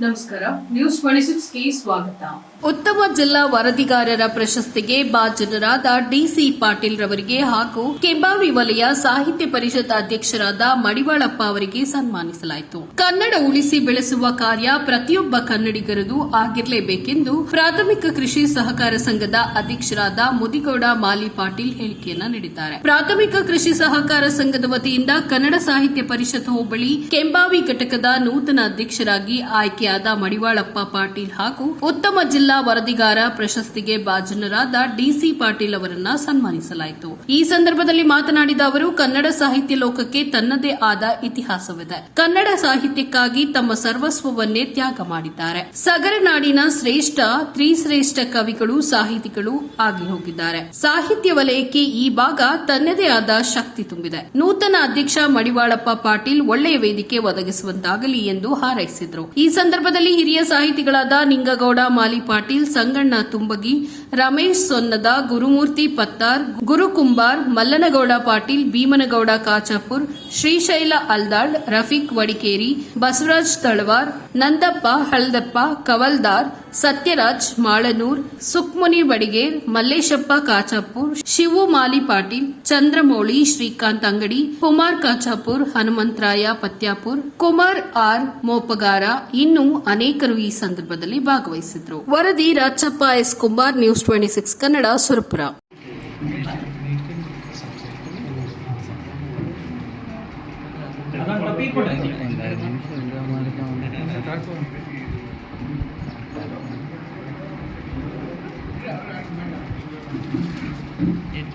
ನಮಸ್ಕಾರ. News twenty ಸ್ವಾಗತ. ಉತ್ತಮ ಜಿಲ್ಲಾ ವರದಿಗಾರರ ಪ್ರಶಸ್ತಿಗೆ ಭಾಜನರಾದ ಡಿಸಿ ಪಾಟೀಲ್ ರವರಿಗೆ ಹಾಗೂ ಕೆಂಬಾವಿ ವಲಯ ಸಾಹಿತ್ಯ ಪರಿಷತ್ ಅಧ್ಯಕ್ಷರಾದ ಮಡಿವಾಳಪ್ಪ ಅವರಿಗೆ ಸನ್ಮಾನಿಸಲಾಯಿತು. ಕನ್ನಡ ಉಳಿಸಿ ಬೆಳೆಸುವ ಕಾರ್ಯ ಪ್ರತಿಯೊಬ್ಬ ಕನ್ನಡಿಗರದು ಆಗಿರಲೇಬೇಕೆಂದು ಪ್ರಾಥಮಿಕ ಕೃಷಿ ಸಹಕಾರ ಸಂಘದ ಅಧ್ಯಕ್ಷರಾದ ಮುದಿಗೌಡ ಮಾಲಿ ಪಾಟೀಲ್ ಹೇಳಿಕೆಯನ್ನ ನೀಡಿದ್ದಾರೆ. ಪ್ರಾಥಮಿಕ ಕೃಷಿ ಸಹಕಾರ ಸಂಘದ ವತಿಯಿಂದ ಕನ್ನಡ ಸಾಹಿತ್ಯ ಪರಿಷತ್ ಹೋಬಳಿ ಕೆಂಬಾವಿ ಘಟಕದ ನೂತನ ಅಧ್ಯಕ್ಷರಾಗಿ ಆಯ್ಕೆಯಾದ ಮಡಿವಾಳಪ್ಪ ಪಾಟೀಲ್ ಹಾಗೂ ಉತ್ತಮ ಜಿಲ್ಲಾ ವರದಿಗಾರ ಪ್ರಶಸ್ತಿಗೆ ಭಾಜನರಾದ ಡಿಸಿ ಪಾಟೀಲ್ ಅವರನ್ನ ಸನ್ಮಾನಿಸಲಾಯಿತು. ಈ ಸಂದರ್ಭದಲ್ಲಿ ಮಾತನಾಡಿದ ಅವರು, ಕನ್ನಡ ಸಾಹಿತ್ಯ ಲೋಕಕ್ಕೆ ತನ್ನದೇ ಆದ ಇತಿಹಾಸವಿದೆ. ಕನ್ನಡ ಸಾಹಿತ್ಯಕ್ಕಾಗಿ ತಮ್ಮ ಸರ್ವಸ್ವವನ್ನೇ ತ್ಯಾಗ ಮಾಡಿದ್ದಾರೆ. ಸಗರನಾಡಿನ ಶ್ರೇಷ್ಠ, ತ್ರಿಶ್ರೇಷ್ಠ ಕವಿಗಳು, ಸಾಹಿತಿಗಳು ಆಗಿ ಹೋಗಿದ್ದಾರೆ. ಸಾಹಿತ್ಯ ವಲಯಕ್ಕೆ ಈ ಭಾಗ ತನ್ನದೇ ಆದ ಶಕ್ತಿ ತುಂಬಿದೆ. ನೂತನ ಅಧ್ಯಕ್ಷ ಮಡಿವಾಳಪ್ಪ ಪಾಟೀಲ್ ಒಳ್ಳೆಯ ವೇದಿಕೆ ಒದಗಿಸುವಂತಾಗಲಿ ಎಂದು ಹಾರೈಸಿದರು. ಈ ಸಂದರ್ಭದಲ್ಲಿ ಹಿರಿಯ ಸಾಹಿತಿಗಳಾದ ನಿಂಗಗೌಡ, ಮಾಲಿ ಪಾಟೀಲ್, ಸಂಗಣ್ಣ ತುಂಬಗಿ, ರಮೇಶ್ ಸೊನ್ನದ, ಗುರುಮೂರ್ತಿ ಪತ್ತಾರ್, ಗುರುಕುಂಬಾರ್, ಮಲ್ಲನಗೌಡ ಪಾಟೀಲ್, ಭೀಮನಗೌಡ ಕಾಚಾಪುರ್, ಶ್ರೀಶೈಲ ಅಲ್ದಾಳ್, ರಫೀಕ್ ವಡಿಕೇರಿ, ಬಸವರಾಜ್ ತಳವಾರ್, ನಂದಪ್ಪ, ಹಳದಪ್ಪ, ಕವಲ್ದಾರ್ ಸತ್ಯರಾಜ್, ಮಾಳನೂರ್ ಸುಕ್ಮುನಿ ಬಡಿಗೆ, ಮಲ್ಲೇಶಪ್ಪ ಕಾಚಾಪುರ್, ಶಿವು ಮಾಲಿ ಪಾಟೀಲ್, ಚಂದ್ರಮೌಳಿ, ಶ್ರೀಕಾಂತ್ ಅಂಗಡಿ, ಕುಮಾರ್ ಕಾಚಾಪುರ್, ಹನುಮಂತರಾಯ ಪತ್ಯಾಪುರ್, ಕುಮಾರ್ ಆರ್ ಮೋಪಗಾರ ಇನ್ನೂ ಅನೇಕರು ಈ ಸಂದರ್ಭದಲ್ಲಿ ಭಾಗವಹಿಸಿದ್ರು. ವರದಿ Rachappa S Kumar, news twenty six Kannada, Surapura.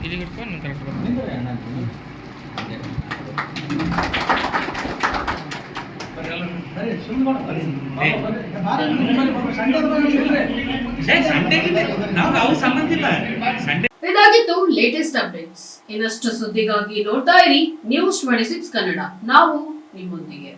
ಇದು ಹಿಡ್ಕೊಂಡು ನೀವು ಕರೆಕ್ಟ್ ಬರ್ತೀನಿ ಸಂಬಂಧ ಇಲ್ಲ. ಸಂಡೆ. ಇದಾಗಿತ್ತು ಲೇಟೆಸ್ಟ್ ಅಪ್ಡೇಟ್ಸ್ ಇನ್ನಷ್ಟು ಸುದ್ದಿಗಾಗಿ ನೋಡ್ತಾ ಇರಿ ನ್ಯೂಸ್ ಟ್ವೆಂಟಿ ಸಿಕ್ಸ್ ಕನ್ನಡ. ನಾವು ನಿಮ್ಮೊಂದಿಗೆ.